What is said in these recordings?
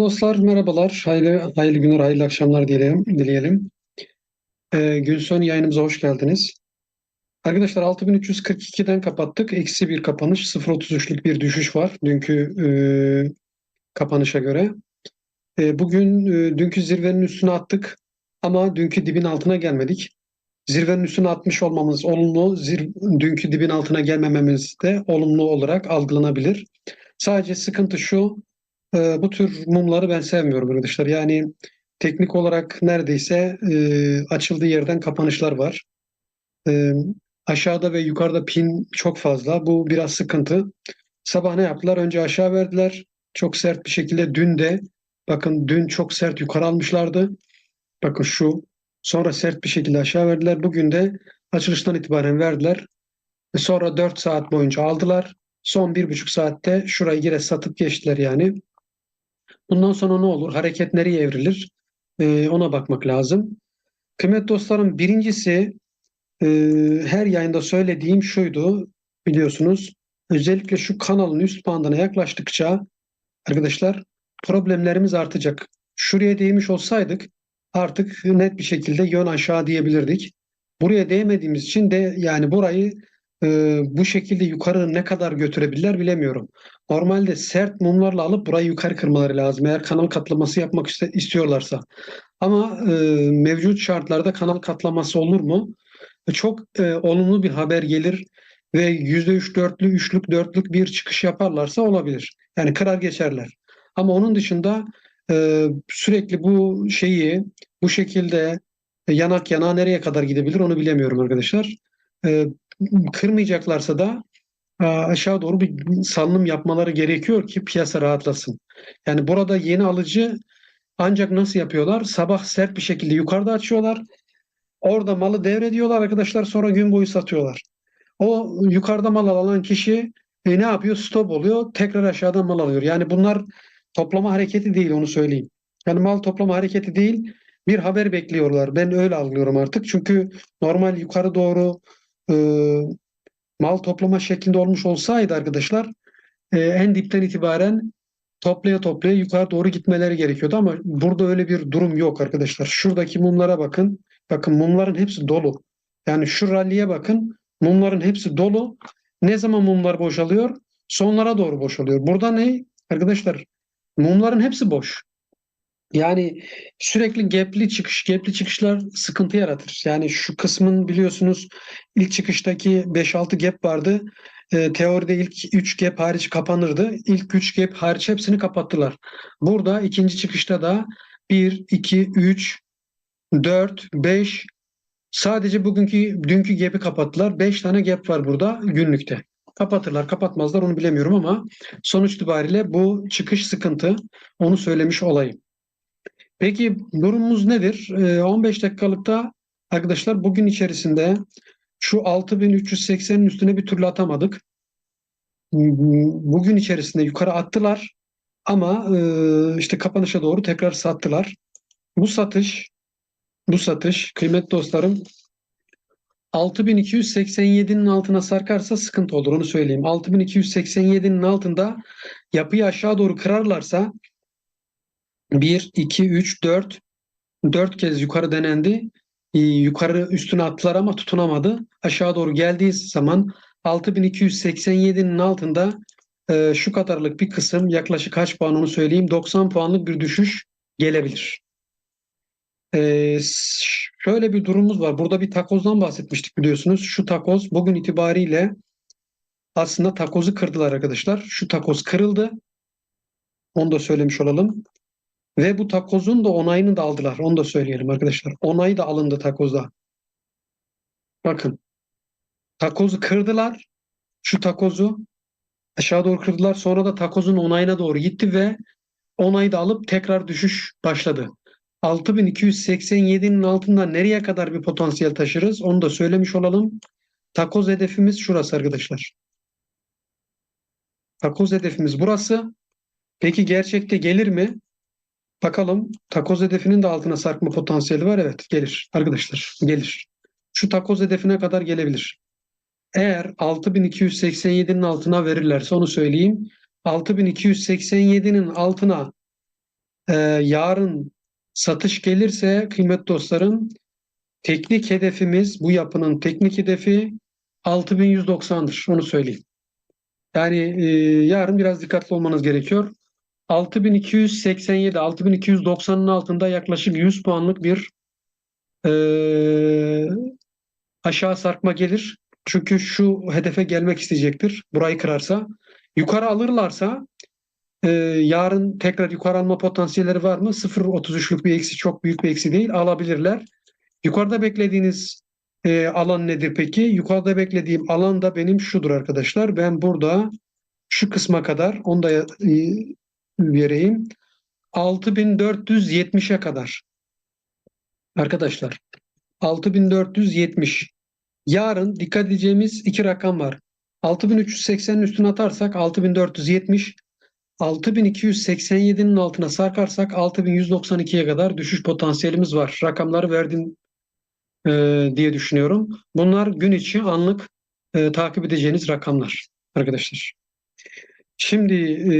Dostlar merhabalar. Hayırlı, hayırlı günler, hayırlı akşamlar dileyelim. dileyelim. Ee, gün sonu yayınımıza hoş geldiniz. Arkadaşlar 6342'den kapattık. Eksi bir kapanış. 0.33'lük bir düşüş var dünkü e, kapanışa göre. E, bugün e, dünkü zirvenin üstüne attık ama dünkü dibin altına gelmedik. Zirvenin üstüne atmış olmamız olumlu, zir, dünkü dibin altına gelmememiz de olumlu olarak algılanabilir. Sadece sıkıntı şu, e, bu tür mumları ben sevmiyorum arkadaşlar. Yani teknik olarak neredeyse e, açıldığı yerden kapanışlar var. E, aşağıda ve yukarıda pin çok fazla. Bu biraz sıkıntı. Sabah ne yaptılar? Önce aşağı verdiler. Çok sert bir şekilde dün de bakın dün çok sert yukarı almışlardı. Bakın şu sonra sert bir şekilde aşağı verdiler. Bugün de açılıştan itibaren verdiler. Ve sonra 4 saat boyunca aldılar. Son bir buçuk saatte şurayı yine satıp geçtiler yani. Bundan sonra ne olur? Hareket nereye evrilir? Ee, ona bakmak lazım. Kıymetli dostlarım birincisi e, her yayında söylediğim şuydu biliyorsunuz. Özellikle şu kanalın üst bandına yaklaştıkça arkadaşlar problemlerimiz artacak. Şuraya değmiş olsaydık artık net bir şekilde yön aşağı diyebilirdik. Buraya değmediğimiz için de yani burayı e, bu şekilde yukarı ne kadar götürebilirler bilemiyorum. Normalde sert mumlarla alıp burayı yukarı kırmaları lazım eğer kanal katlaması yapmak istiyorlarsa. Ama e, mevcut şartlarda kanal katlaması olur mu? E, Çok e, olumlu bir haber gelir ve %3 dörtlü, üçlük, dörtlük bir çıkış yaparlarsa olabilir. Yani kırar geçerler. Ama onun dışında e, sürekli bu şeyi bu şekilde yanak yana nereye kadar gidebilir onu bilemiyorum arkadaşlar. E, kırmayacaklarsa da e, aşağı doğru bir salınım yapmaları gerekiyor ki piyasa rahatlasın. Yani burada yeni alıcı ancak nasıl yapıyorlar? Sabah sert bir şekilde yukarıda açıyorlar. Orada malı devrediyorlar arkadaşlar sonra gün boyu satıyorlar. O yukarıda mal alan kişi e, ne yapıyor? Stop oluyor. Tekrar aşağıdan mal alıyor. Yani bunlar toplama hareketi değil onu söyleyeyim. Yani mal toplama hareketi değil. Bir haber bekliyorlar. Ben öyle algılıyorum artık. Çünkü normal yukarı doğru e, mal toplama şeklinde olmuş olsaydı arkadaşlar e, en dipten itibaren toplaya toplaya yukarı doğru gitmeleri gerekiyordu ama burada öyle bir durum yok arkadaşlar. Şuradaki mumlara bakın. Bakın mumların hepsi dolu. Yani şu ralliye bakın. Mumların hepsi dolu. Ne zaman mumlar boşalıyor? Sonlara doğru boşalıyor. Burada ne? Arkadaşlar mumların hepsi boş. Yani sürekli gapli çıkış, gapli çıkışlar sıkıntı yaratır. Yani şu kısmın biliyorsunuz ilk çıkıştaki 5-6 gap vardı. Ee, teoride ilk 3 gap hariç kapanırdı. İlk 3 gap hariç hepsini kapattılar. Burada ikinci çıkışta da 1, 2, 3, 4, 5 sadece bugünkü dünkü gap'i kapattılar. 5 tane gap var burada günlükte. Kapatırlar kapatmazlar onu bilemiyorum ama sonuç itibariyle bu çıkış sıkıntı onu söylemiş olayım. Peki durumumuz nedir? Ee, 15 dakikalıkta arkadaşlar bugün içerisinde şu 6380'in üstüne bir türlü atamadık. Bugün içerisinde yukarı attılar ama e, işte kapanışa doğru tekrar sattılar. Bu satış bu satış kıymetli dostlarım 6287'nin altına sarkarsa sıkıntı olur onu söyleyeyim. 6287'nin altında yapıyı aşağı doğru kırarlarsa 1, 2, 3, 4 4 kez yukarı denendi. Ee, yukarı üstüne attılar ama tutunamadı. Aşağı doğru geldiği zaman 6287'nin altında e, şu kadarlık bir kısım yaklaşık kaç puan onu söyleyeyim 90 puanlık bir düşüş gelebilir. Ee, şöyle bir durumumuz var. Burada bir takozdan bahsetmiştik biliyorsunuz. Şu takoz bugün itibariyle aslında takozu kırdılar arkadaşlar. Şu takoz kırıldı. Onu da söylemiş olalım. Ve bu takozun da onayını da aldılar. Onu da söyleyelim arkadaşlar. Onayı da alındı takozda. Bakın. Takozu kırdılar. Şu takozu aşağı doğru kırdılar. Sonra da takozun onayına doğru gitti ve onayı da alıp tekrar düşüş başladı. 6287'nin altında nereye kadar bir potansiyel taşırız? Onu da söylemiş olalım. Takoz hedefimiz şurası arkadaşlar. Takoz hedefimiz burası. Peki gerçekte gelir mi? Bakalım takoz hedefinin de altına sarkma potansiyeli var. Evet gelir arkadaşlar gelir. Şu takoz hedefine kadar gelebilir. Eğer 6287'nin altına verirlerse onu söyleyeyim. 6287'nin altına Ee, yarın satış gelirse kıymetli dostlarım teknik hedefimiz bu yapının teknik hedefi 6190'dır. Onu söyleyeyim. Yani e, yarın biraz dikkatli olmanız gerekiyor. 6287, 6290'ın altında yaklaşık 100 puanlık bir e, aşağı sarkma gelir. Çünkü şu hedefe gelmek isteyecektir. Burayı kırarsa. Yukarı alırlarsa e, yarın tekrar yukarı alma potansiyelleri var mı? 0.33'lük bir eksi çok büyük bir eksi değil. Alabilirler. Yukarıda beklediğiniz e, alan nedir peki? Yukarıda beklediğim alan da benim şudur arkadaşlar. Ben burada şu kısma kadar onu da e, vereyim. 6470'e kadar. Arkadaşlar 6470. Yarın dikkat edeceğimiz iki rakam var. 6380'in üstüne atarsak 6470, 6287'nin altına sarkarsak 6192'ye kadar düşüş potansiyelimiz var. Rakamları verdim e, diye düşünüyorum. Bunlar gün içi anlık e, takip edeceğiniz rakamlar arkadaşlar. Şimdi e,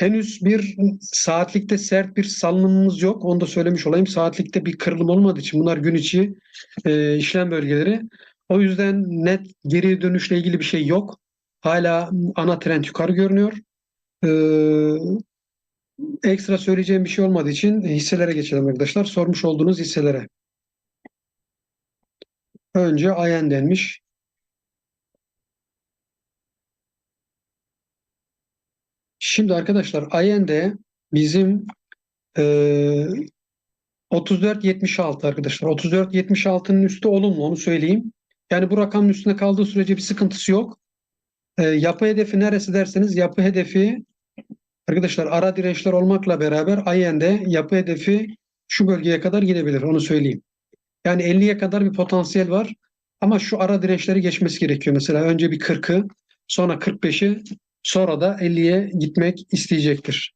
henüz bir saatlikte sert bir salınımımız yok. Onu da söylemiş olayım. Saatlikte bir kırılım olmadığı için bunlar gün içi e, işlem bölgeleri. O yüzden net geri dönüşle ilgili bir şey yok. Hala ana trend yukarı görünüyor. Ee, ekstra söyleyeceğim bir şey olmadığı için hisselere geçelim arkadaşlar. Sormuş olduğunuz hisselere. Önce Ayen denmiş. Şimdi arkadaşlar Ayen'de bizim e, 34.76 arkadaşlar. 34.76'nın üstü olumlu onu söyleyeyim. Yani bu rakamın üstünde kaldığı sürece bir sıkıntısı yok. E, yapı hedefi neresi derseniz yapı hedefi arkadaşlar ara dirençler olmakla beraber Ayen'de yapı hedefi şu bölgeye kadar gidebilir onu söyleyeyim. Yani 50'ye kadar bir potansiyel var. Ama şu ara dirençleri geçmesi gerekiyor. Mesela önce bir 40'ı, sonra 45'i, sonra da 50'ye gitmek isteyecektir.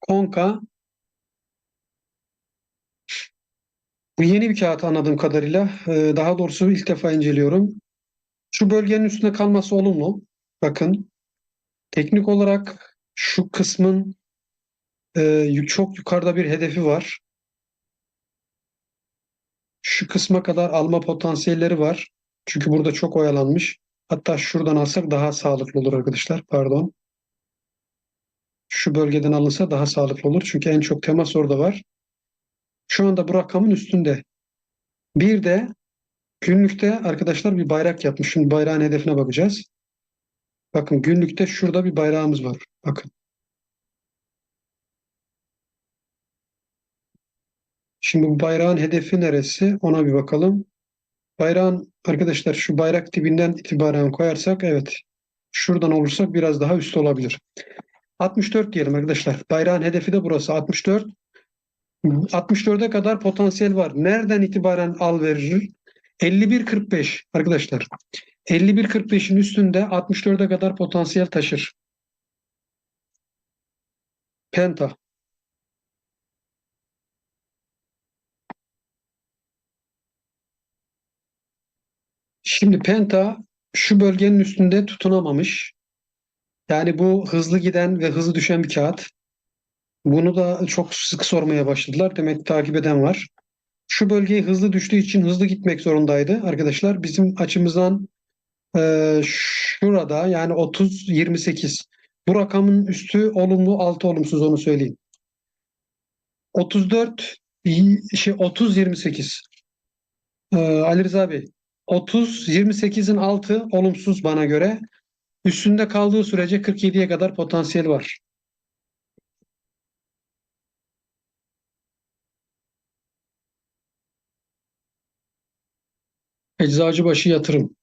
Konka bu yeni bir kağıt anladığım kadarıyla. Ee, daha doğrusu ilk defa inceliyorum. Şu bölgenin üstünde kalması olumlu. Bakın. Teknik olarak şu kısmın e, çok yukarıda bir hedefi var şu kısma kadar alma potansiyelleri var. Çünkü burada çok oyalanmış. Hatta şuradan alsak daha sağlıklı olur arkadaşlar. Pardon. Şu bölgeden alınsa daha sağlıklı olur. Çünkü en çok temas orada var. Şu anda bu rakamın üstünde. Bir de günlükte arkadaşlar bir bayrak yapmış. Şimdi bayrağın hedefine bakacağız. Bakın günlükte şurada bir bayrağımız var. Bakın. Şimdi bu bayrağın hedefi neresi? Ona bir bakalım. Bayrağın arkadaşlar şu bayrak dibinden itibaren koyarsak evet şuradan olursak biraz daha üst olabilir. 64 diyelim arkadaşlar. Bayrağın hedefi de burası 64. 64'e kadar potansiyel var. Nereden itibaren al verir? 51.45 arkadaşlar. 51.45'in üstünde 64'e kadar potansiyel taşır. Penta. Şimdi Penta şu bölgenin üstünde tutunamamış. Yani bu hızlı giden ve hızlı düşen bir kağıt. Bunu da çok sık sormaya başladılar. Demek takip eden var. Şu bölgeyi hızlı düştüğü için hızlı gitmek zorundaydı arkadaşlar. Bizim açımızdan e, şurada yani 30-28. Bu rakamın üstü olumlu, altı olumsuz onu söyleyeyim. 34 şey 30-28. Ee, Ali Rıza Bey 30, 28'in altı olumsuz bana göre. Üstünde kaldığı sürece 47'ye kadar potansiyel var. Eczacıbaşı yatırım.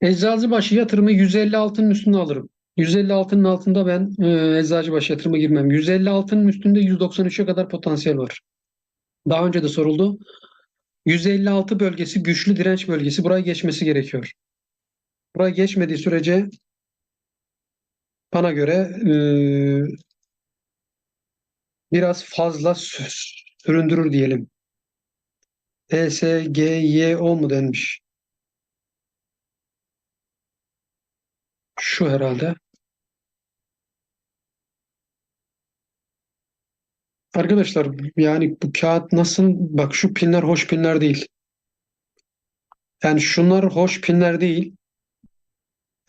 Eczacıbaşı yatırımı 156'nın üstüne alırım. 156'nın altında ben e, Eczacıbaşı yatırıma girmem. 156'nın üstünde 193'e kadar potansiyel var. Daha önce de soruldu. 156 bölgesi güçlü direnç bölgesi. Buraya geçmesi gerekiyor. Buraya geçmediği sürece bana göre e, biraz fazla süründürür diyelim. E, S, G, Y, O mu denmiş? Şu herhalde. Arkadaşlar yani bu kağıt nasıl bak şu pinler hoş pinler değil. Yani şunlar hoş pinler değil.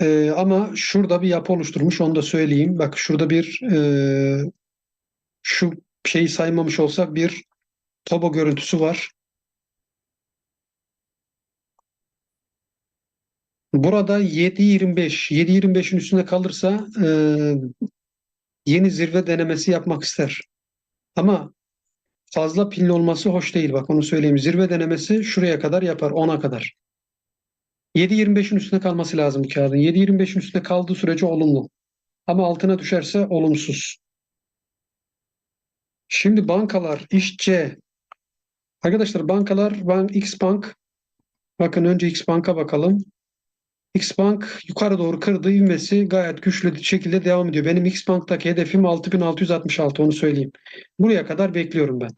Ee, ama şurada bir yapı oluşturmuş onu da söyleyeyim. Bak şurada bir e, şu şeyi saymamış olsak bir tobo görüntüsü var. Burada 7.25 7.25'in üstünde kalırsa e, yeni zirve denemesi yapmak ister. Ama fazla pilli olması hoş değil. Bak onu söyleyeyim. Zirve denemesi şuraya kadar yapar. 10'a kadar. 7.25'in üstünde kalması lazım kağıdın. 7.25'in üstünde kaldığı sürece olumlu. Ama altına düşerse olumsuz. Şimdi bankalar, işçe. Arkadaşlar bankalar, bank, X Bank. Bakın önce X Bank'a bakalım. X Bank yukarı doğru kırdı ivmesi gayet güçlü şekilde devam ediyor. Benim X Bank'taki hedefim 6666 onu söyleyeyim. Buraya kadar bekliyorum ben.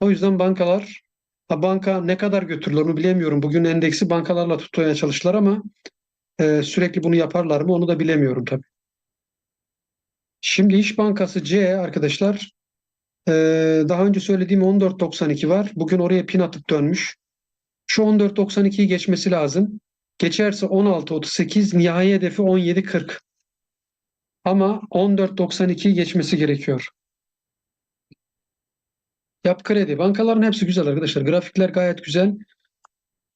O yüzden bankalar ha banka ne kadar götürülür onu bilemiyorum. Bugün endeksi bankalarla tutmaya çalıştılar ama e, sürekli bunu yaparlar mı onu da bilemiyorum tabii. Şimdi İş Bankası C arkadaşlar e, daha önce söylediğim 14.92 var. Bugün oraya pin atıp dönmüş. Şu 14.92'yi geçmesi lazım. Geçerse 16.38 nihai hedefi 17.40. Ama 14.92'yi geçmesi gerekiyor. Yapı kredi. Bankaların hepsi güzel arkadaşlar. Grafikler gayet güzel.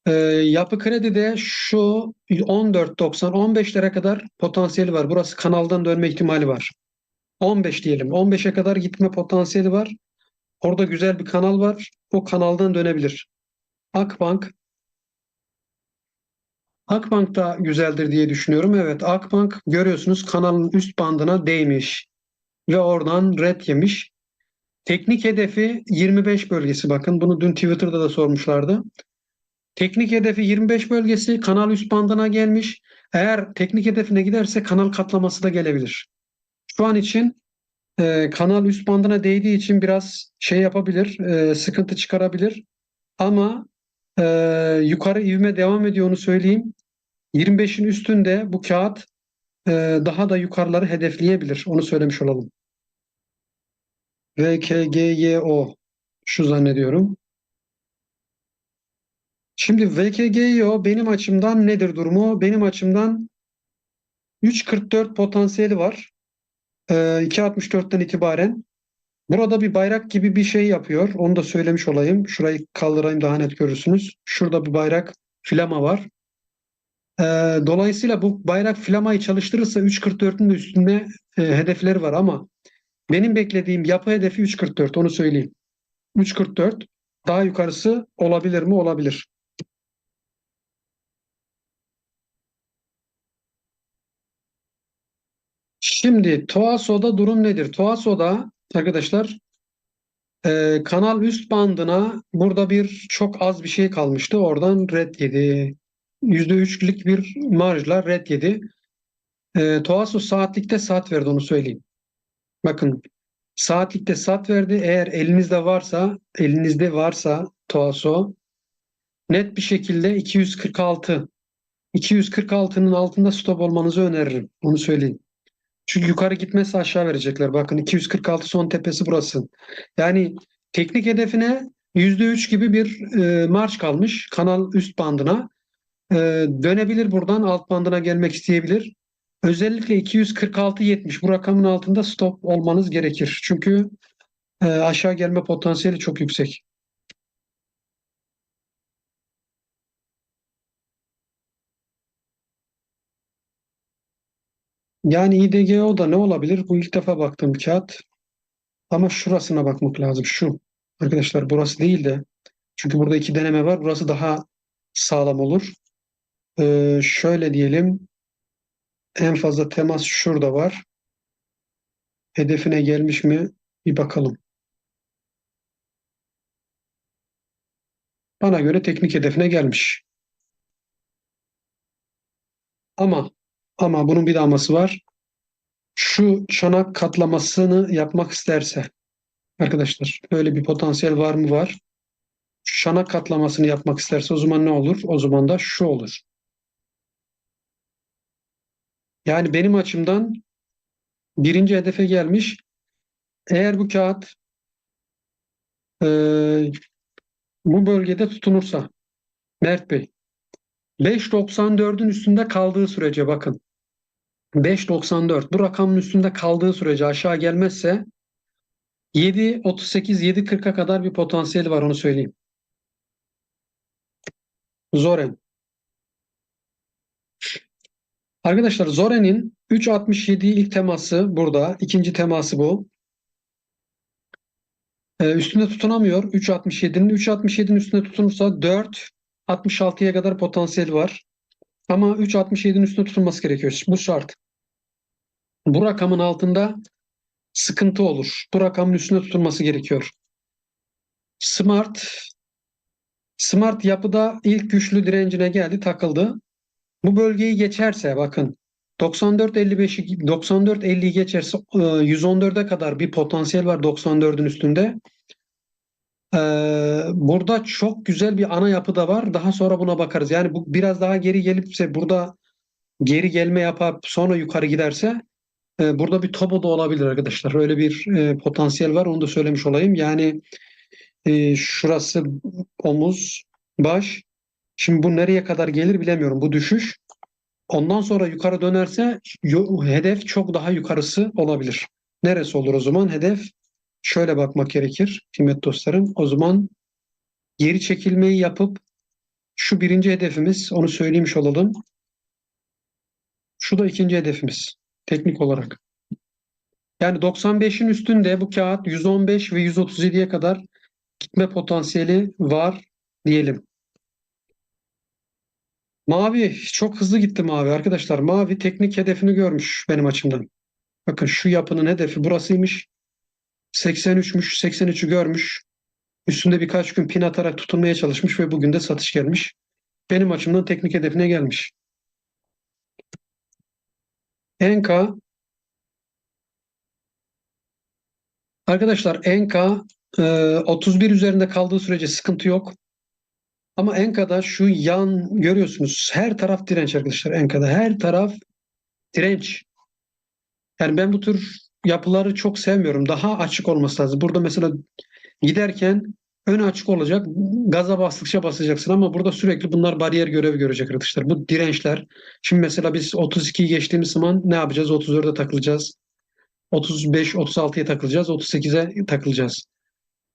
Ee, yapı kredi de şu 14.90 15'lere kadar potansiyeli var. Burası kanaldan dönme ihtimali var. 15 diyelim. 15'e kadar gitme potansiyeli var. Orada güzel bir kanal var. O kanaldan dönebilir. Akbank Akbank da güzeldir diye düşünüyorum. Evet Akbank görüyorsunuz kanalın üst bandına değmiş ve oradan red yemiş. Teknik hedefi 25 bölgesi bakın bunu dün Twitter'da da sormuşlardı. Teknik hedefi 25 bölgesi kanal üst bandına gelmiş. Eğer teknik hedefine giderse kanal katlaması da gelebilir. Şu an için e, kanal üst bandına değdiği için biraz şey yapabilir, e, sıkıntı çıkarabilir. Ama e, yukarı ivme devam ediyor onu söyleyeyim. 25'in üstünde bu kağıt e, daha da yukarıları hedefleyebilir. Onu söylemiş olalım. VKGYO şu zannediyorum. Şimdi VKGYO benim açımdan nedir durumu? Benim açımdan 3.44 potansiyeli var. E, 2.64'ten itibaren. Burada bir bayrak gibi bir şey yapıyor. Onu da söylemiş olayım. Şurayı kaldırayım daha net görürsünüz. Şurada bir bayrak flama var. E, dolayısıyla bu bayrak flamayı çalıştırırsa 3.44'ün de üstünde e, hedefleri var ama benim beklediğim yapı hedefi 3.44 onu söyleyeyim. 3.44 daha yukarısı olabilir mi? Olabilir. Şimdi Toaso'da durum nedir? Toaso'da arkadaşlar e, kanal üst bandına burada bir çok az bir şey kalmıştı. Oradan red yedi. %3'lük bir marjla red yedi. E, Toaso saatlikte saat verdi onu söyleyeyim. Bakın saatlikte saat verdi. Eğer elinizde varsa elinizde varsa Toaso net bir şekilde 246 246'nın altında stop olmanızı öneririm. Onu söyleyeyim. Çünkü yukarı gitmezse aşağı verecekler. Bakın 246 son tepesi burası. Yani teknik hedefine %3 gibi bir e, marş kalmış kanal üst bandına. E, dönebilir buradan alt bandına gelmek isteyebilir. Özellikle 246-70 bu rakamın altında stop olmanız gerekir. Çünkü e, aşağı gelme potansiyeli çok yüksek. Yani IDGO da ne olabilir? Bu ilk defa baktığım kağıt. Ama şurasına bakmak lazım. Şu. Arkadaşlar burası değil de. Çünkü burada iki deneme var. Burası daha sağlam olur. Ee, şöyle diyelim. En fazla temas şurada var. Hedefine gelmiş mi? Bir bakalım. Bana göre teknik hedefine gelmiş. Ama ama bunun bir de aması var. Şu çanak katlamasını yapmak isterse arkadaşlar böyle bir potansiyel var mı var? Şu çanak katlamasını yapmak isterse o zaman ne olur? O zaman da şu olur. Yani benim açımdan birinci hedefe gelmiş. Eğer bu kağıt Ee, bu bölgede tutunursa Mert Bey 5.94'ün üstünde kaldığı sürece bakın 5.94 bu rakamın üstünde kaldığı sürece aşağı gelmezse 7.38 7.40'a kadar bir potansiyeli var onu söyleyeyim. Zoren. Arkadaşlar Zoren'in 3.67 ilk teması burada. ikinci teması bu. Ee, üstünde tutunamıyor. 3.67'nin 3.67'nin üstünde tutunursa 4.66'ya kadar potansiyeli var. Ama 3.67'nin üstünde tutulması gerekiyor. Bu şart. Bu rakamın altında sıkıntı olur. Bu rakamın üstünde tutulması gerekiyor. Smart Smart yapıda ilk güçlü direncine geldi, takıldı. Bu bölgeyi geçerse bakın 94-55'i 94-50'yi geçerse e, 114'e kadar bir potansiyel var 94'ün üstünde. Ee, burada çok güzel bir ana yapı da var. Daha sonra buna bakarız. Yani bu biraz daha geri gelipse burada geri gelme yapıp sonra yukarı giderse e, burada bir topo da olabilir arkadaşlar. Öyle bir e, potansiyel var. Onu da söylemiş olayım. Yani e, şurası omuz, baş. Şimdi bu nereye kadar gelir bilemiyorum. Bu düşüş. Ondan sonra yukarı dönerse hedef çok daha yukarısı olabilir. Neresi olur o zaman? Hedef şöyle bakmak gerekir kıymetli dostlarım. O zaman geri çekilmeyi yapıp şu birinci hedefimiz onu söylemiş olalım. Şu da ikinci hedefimiz teknik olarak. Yani 95'in üstünde bu kağıt 115 ve 137'ye kadar gitme potansiyeli var diyelim. Mavi çok hızlı gitti mavi arkadaşlar. Mavi teknik hedefini görmüş benim açımdan. Bakın şu yapının hedefi burasıymış. 83'müş. 83'ü görmüş. Üstünde birkaç gün pin atarak tutunmaya çalışmış ve bugün de satış gelmiş. Benim açımdan teknik hedefine gelmiş. Enka Arkadaşlar Enka e, 31 üzerinde kaldığı sürece sıkıntı yok. Ama Enka'da şu yan görüyorsunuz her taraf direnç arkadaşlar Enka'da her taraf direnç. Yani ben bu tür yapıları çok sevmiyorum. Daha açık olması lazım. Burada mesela giderken ön açık olacak. Gaza bastıkça basacaksın ama burada sürekli bunlar bariyer görevi görecek arkadaşlar. Bu dirençler. Şimdi mesela biz 32'yi geçtiğimiz zaman ne yapacağız? 34'e takılacağız. 35, 36'ya takılacağız. 38'e takılacağız.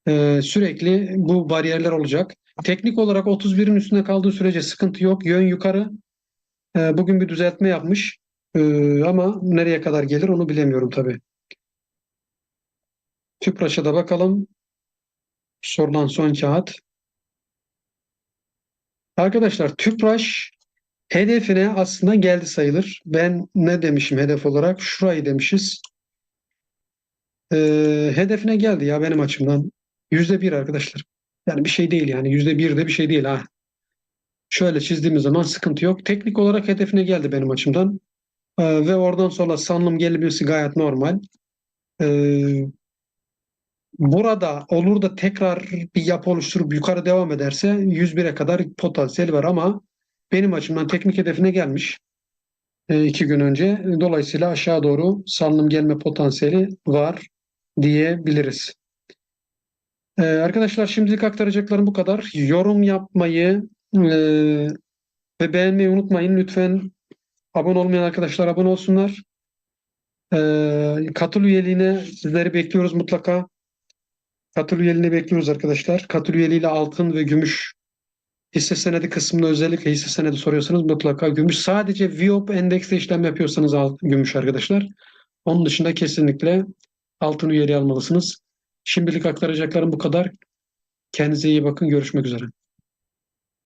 Ee, sürekli bu bariyerler olacak. Teknik olarak 31'in üstünde kaldığı sürece sıkıntı yok. Yön yukarı. Ee, bugün bir düzeltme yapmış. Ee, ama nereye kadar gelir onu bilemiyorum tabii. Tüpraş'a da bakalım. Sorulan son kağıt. Arkadaşlar Tüpraş hedefine aslında geldi sayılır. Ben ne demişim hedef olarak? Şurayı demişiz. Ee, hedefine geldi ya benim açımdan. Yüzde bir arkadaşlar. Yani bir şey değil yani. Yüzde bir de bir şey değil ha. Şöyle çizdiğimiz zaman sıkıntı yok. Teknik olarak hedefine geldi benim açımdan. Ee, ve oradan sonra sanılım gelmesi gayet normal. Ee, burada olur da tekrar bir yapı oluşturup yukarı devam ederse 101'e kadar potansiyeli var ama benim açımdan teknik hedefine gelmiş e, iki gün önce. Dolayısıyla aşağı doğru salınım gelme potansiyeli var diyebiliriz. Ee, arkadaşlar şimdilik aktaracaklarım bu kadar. Yorum yapmayı e, ve beğenmeyi unutmayın. Lütfen abone olmayan arkadaşlar abone olsunlar. Ee, katıl üyeliğine sizleri bekliyoruz mutlaka. Katıl üyeliğine bekliyoruz arkadaşlar. Katıl üyeliğiyle altın ve gümüş hisse senedi kısmında özellikle hisse senedi soruyorsanız mutlaka gümüş. Sadece VIOP endekste işlem yapıyorsanız alt, gümüş arkadaşlar. Onun dışında kesinlikle altın üyeliği almalısınız. Şimdilik aktaracaklarım bu kadar. Kendinize iyi bakın. Görüşmek üzere.